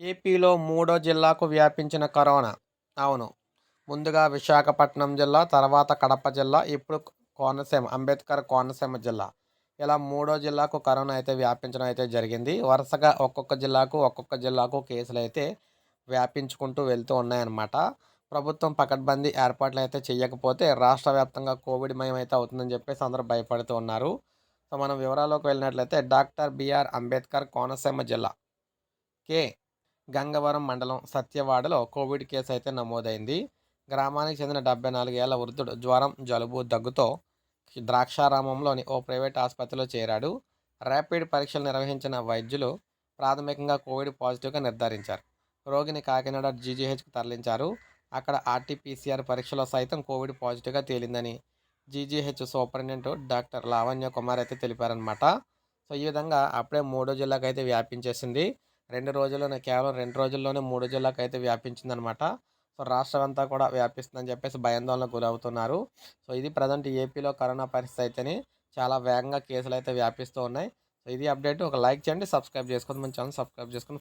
ఏపీలో మూడో జిల్లాకు వ్యాపించిన కరోనా. అవును. ముందుగా విశాఖపట్నం జిల్లా తర్వాత కడప జిల్లా ఇప్పుడు కోనసీమ అంబేద్కర్ కోనసీమ జిల్లా. ఇలా మూడో జిల్లాకు కరోనా అయితే వ్యాపించడం అయితే జరిగింది. వరుసగా ఒక్కొక్క జిల్లాకు ఒక్కొక్క జిల్లాకు కేసులు అయితే వ్యాపించుకుంటూ వెళ్తూ ఉన్నాయన్నమాట. ప్రభుత్వం పకడ్బందీ ఏర్పాట్లు అయితే చేయకపోతే రాష్ట్ర వ్యాప్తంగా కోవిడ్ మయం అయితే అవుతుందని చెప్పేసి అందరూ భయపడుతూ ఉన్నారు. సో మనం వివరాల్లోకి వెళ్ళినట్లయితే డాక్టర్ బిఆర్ అంబేద్కర్ కోనసీమ జిల్లా. కే. గంగవరం మండలం సత్యవాడలో కోవిడ్ కేసు అయితే నమోదైంది. గ్రామానికి చెందిన డెబ్బై నాలుగేళ్ళ వృద్ధుడు జ్వరం జలుబు దగ్గుతో ద్రాక్షారామంలోని ఓ ప్రైవేట్ ఆసుపత్రిలో చేరాడు. ర్యాపిడ్ పరీక్షలు నిర్వహించిన వైద్యులు ప్రాథమికంగా కోవిడ్ పాజిటివ్గా నిర్ధారించారు. రోగిని కాకినాడ జీజీహెచ్కు తరలించారు. అక్కడ ఆర్టీపీసీఆర్ పరీక్షలో సైతం కోవిడ్ పాజిటివ్గా తేలిందని GGH superintendent doctor Lavanya Kumar అయితే తెలిపారనమాట సో ఈ విధంగా అప్పుడే మూడో జిల్లాకు అయితే వ్యాపించేసింది. రెండు రోజుల్లోనే కేవలం రెండు రోజుల్లోనే మూడు జిల్లాకు అయితే వ్యాపించిందనమాట. సో రాష్ట్రం అంతా కూడా వ్యాపిస్తుందని చెప్పేసి భయాందోళనకు గురవుతున్నారు. సో ఇది ప్రజెంట్ ఏపీలో కరోనా పరిస్థితి అయితేనే చాలా వేగంగా కేసులు అయితే వ్యాపిస్తూ ఉన్నాయి. సో ఇది అప్డేట్. ఒక లైక్ చేయండి సబ్స్క్రైబ్ చేసుకోండి మన ఛానల్ సబ్స్క్రైబ్ చేసుకుని